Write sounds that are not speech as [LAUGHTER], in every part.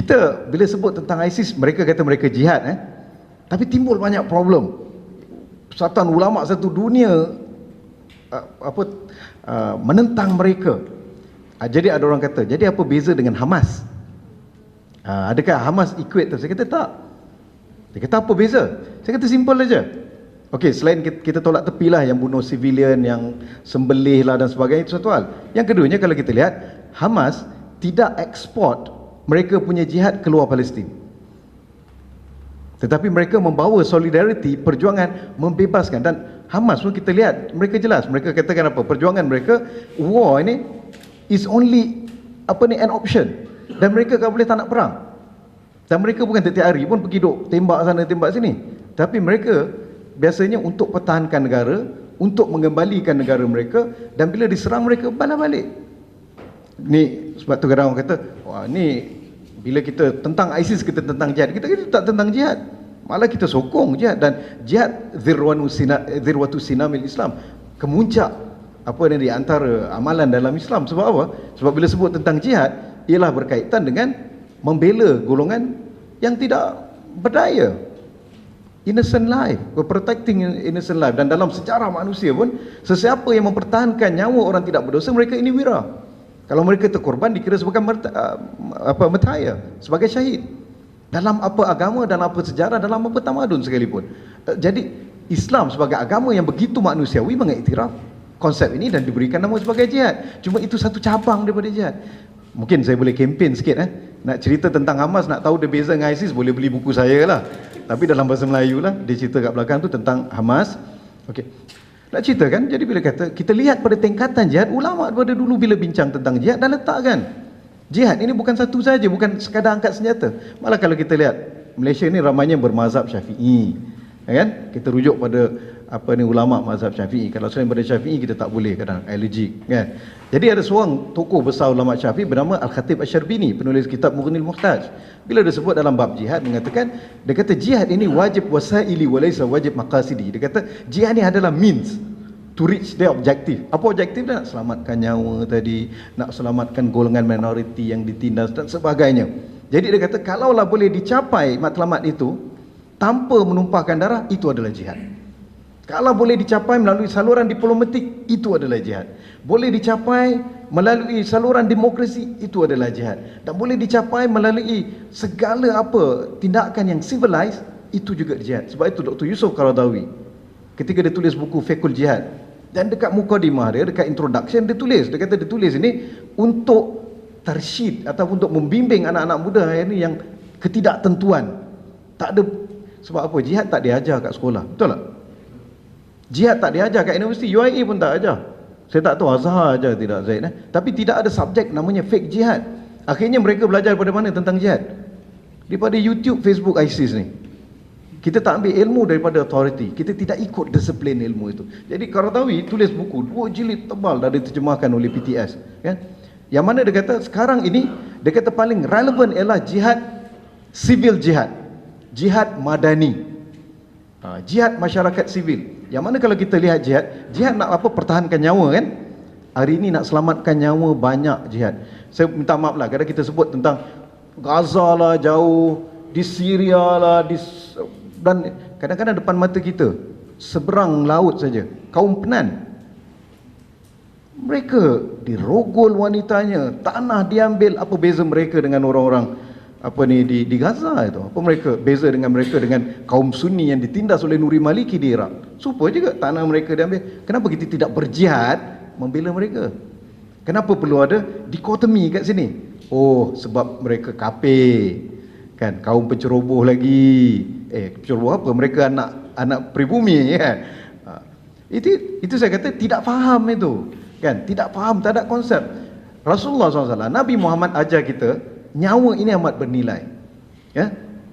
kita bila sebut tentang ISIS mereka kata mereka jihad eh. Tapi timbul banyak problem. Persatuan ulama satu dunia uh, apa uh, menentang mereka. Uh, jadi ada orang kata jadi apa beza dengan Hamas? Uh, adakah Hamas equate saya kata tak. Dia kata apa beza? Saya kata simple aja. Okey, selain kita, kita tolak tepilah yang bunuh civilian, yang sembelih lah dan sebagainya, itu satu hal. Yang keduanya kalau kita lihat, Hamas tidak ekspor mereka punya jihad keluar Palestin. Tetapi mereka membawa solidariti perjuangan membebaskan. Dan Hamas pun kita lihat mereka jelas. Mereka katakan apa? Perjuangan mereka war ini is only apa ni an option. Dan mereka kalau boleh tak nak perang. Dan mereka bukan setiap hari pun pergi duk tembak sana tembak sini. Tapi mereka biasanya untuk pertahankan negara untuk mengembalikan negara mereka dan bila diserang mereka balas balik. Ni sebab tu kadang orang kata wah ni bila kita tentang ISIS kita tentang jihad. Kita kita tak tentang jihad. Malah kita sokong jihad. Dan jihad zirwanu sina zirwatu sinamil Islam. Kemuncak apa ni di antara amalan dalam Islam. Sebab apa? Sebab bila sebut tentang jihad ialah berkaitan dengan membela golongan yang tidak berdaya. Innocent life. We're protecting innocent life. Dan dalam sejarah manusia pun sesiapa yang mempertahankan nyawa orang tidak berdosa mereka ini wira kalau mereka terkorban dikira sebagai merta, uh, apa metaya, sebagai syahid. Dalam apa agama, dalam apa sejarah, dalam apa tamadun sekalipun. Uh, jadi Islam sebagai agama yang begitu manusiawi mengiktiraf konsep ini dan diberikan nama sebagai jihad. Cuma itu satu cabang daripada jihad. Mungkin saya boleh kempen sikit eh. Nak cerita tentang Hamas, nak tahu dia beza dengan ISIS, boleh beli buku saya lah. Tapi dalam bahasa Melayu lah, dia cerita kat belakang tu tentang Hamas. Okey. Nak cerita kan? Jadi bila kata kita lihat pada tingkatan jihad, ulama pada dulu bila bincang tentang jihad dah letakkan. Jihad ini bukan satu saja, bukan sekadar angkat senjata. Malah kalau kita lihat Malaysia ni ramainya bermazhab Syafi'i. Ya kan? Kita rujuk pada apa ni ulama mazhab Syafi'i. Kalau selain pada Syafi'i kita tak boleh kadang allergic kan. Jadi ada seorang tokoh besar ulama Syafi'i bernama Al-Khatib Asy-Syarbini, penulis kitab Mughnil Muhtaj. Bila dia sebut dalam bab jihad mengatakan dia kata jihad ini wajib wasaili walaysa wajib maqasidi. Dia kata jihad ini adalah means to reach their objective. Apa objektif dia? Nak selamatkan nyawa tadi, nak selamatkan golongan minoriti yang ditindas dan sebagainya. Jadi dia kata kalaulah boleh dicapai matlamat itu tanpa menumpahkan darah itu adalah jihad. Kalau boleh dicapai melalui saluran diplomatik, itu adalah jihad. Boleh dicapai melalui saluran demokrasi, itu adalah jihad. Dan boleh dicapai melalui segala apa tindakan yang civilized, itu juga jihad. Sebab itu Dr. Yusof Qaradawi, ketika dia tulis buku Fekul Jihad, dan dekat mukadimah dia, dekat introduction, dia tulis. Dia kata dia tulis ini untuk tersyid atau untuk membimbing anak-anak muda hari ini yang ketidaktentuan. Tak ada, sebab apa? Jihad tak diajar kat sekolah. Betul tak? Jihad tak diajar kat universiti, UIA pun tak ajar. Saya tak tahu Azhar aja tidak Zaid eh. Tapi tidak ada subjek namanya fake jihad. Akhirnya mereka belajar pada mana tentang jihad? Daripada YouTube, Facebook ISIS ni. Kita tak ambil ilmu daripada authority. Kita tidak ikut disiplin ilmu itu. Jadi Qaradawi tulis buku dua jilid tebal dah diterjemahkan oleh PTS, kan? Yang mana dia kata sekarang ini dia kata paling relevan ialah jihad civil jihad. Jihad madani. Ha, jihad masyarakat sivil. Yang mana kalau kita lihat jihad, jihad nak apa? Pertahankan nyawa kan? Hari ini nak selamatkan nyawa banyak jihad. Saya minta maaf lah kadang kita sebut tentang Gaza lah jauh, di Syria lah, di dan kadang-kadang depan mata kita seberang laut saja kaum penan mereka dirogol wanitanya tanah diambil. Apa beza mereka dengan orang-orang apa ni di di Gaza itu? Apa mereka beza dengan mereka dengan kaum sunni yang ditindas oleh Nuri Maliki di Iraq supaya juga tanah mereka diambil. Kenapa kita tidak berjihad membela mereka? Kenapa perlu ada dikotomi kat sini? Oh sebab mereka kafir. Kan? Kaum penceroboh lagi. Eh penceroboh apa? Mereka anak anak pribumi [LAUGHS] kan? Ha. itu itu saya kata tidak faham itu. Kan? Tidak faham tak ada konsep. Rasulullah SAW Nabi Muhammad ajar kita nyawa ini amat bernilai. Ya.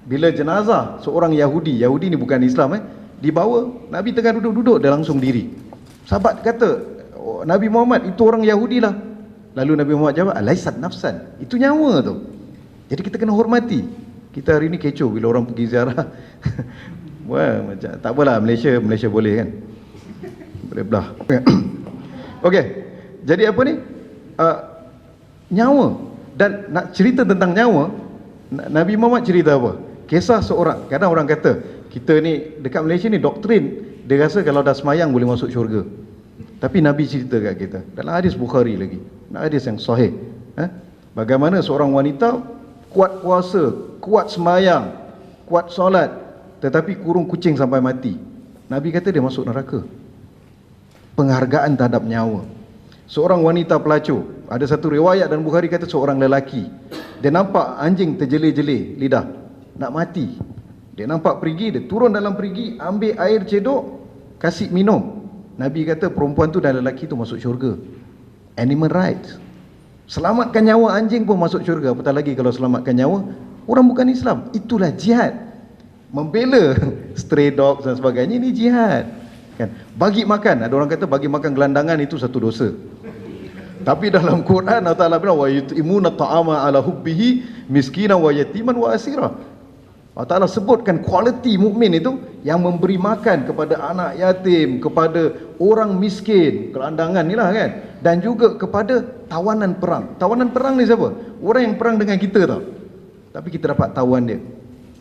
Bila jenazah seorang Yahudi, Yahudi ni bukan Islam eh, dibawa, Nabi tengah duduk-duduk dia langsung diri. Sahabat kata, oh, Nabi Muhammad itu orang Yahudi lah. Lalu Nabi Muhammad jawab, "Alaisat nafsan." Itu nyawa tu. Jadi kita kena hormati. Kita hari ni kecoh bila orang pergi ziarah. [LAUGHS] Wah, macam tak apalah Malaysia, Malaysia boleh kan. Boleh belah. [COUGHS] Okey. Jadi apa ni? Uh, nyawa dan nak cerita tentang nyawa Na- Nabi Muhammad cerita apa? Kisah seorang, kadang orang kata, kita ni dekat Malaysia ni doktrin, dia rasa kalau dah semayang boleh masuk syurga. Tapi Nabi cerita kat kita, dalam hadis Bukhari lagi, hadis yang sahih. Eh? Bagaimana seorang wanita kuat puasa, kuat semayang, kuat solat, tetapi kurung kucing sampai mati. Nabi kata dia masuk neraka. Penghargaan terhadap nyawa. Seorang wanita pelacur, ada satu riwayat dan Bukhari kata seorang lelaki. Dia nampak anjing terjelir-jelir lidah, nak mati. Dia nampak perigi, dia turun dalam perigi, ambil air cedok, kasih minum. Nabi kata perempuan tu dan lelaki tu masuk syurga. Animal rights. Selamatkan nyawa anjing pun masuk syurga. Apatah lagi kalau selamatkan nyawa orang bukan Islam. Itulah jihad. Membela [LAUGHS] stray dogs dan sebagainya ini jihad. Kan? Bagi makan, ada orang kata bagi makan gelandangan itu satu dosa. Tapi dalam Quran Allah Taala bilang wa yutimuna ta'ama ala hubbihi miskinan wa yatiman wa asira. Allah Taala sebutkan kualiti mukmin itu yang memberi makan kepada anak yatim, kepada orang miskin, gelandangan inilah kan. Dan juga kepada tawanan perang. Tawanan perang ni siapa? Orang yang perang dengan kita tau. Tapi kita dapat tawan dia.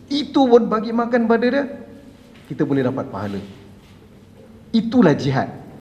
Itu pun bagi makan pada dia, kita boleh dapat pahala. Itulah jihad.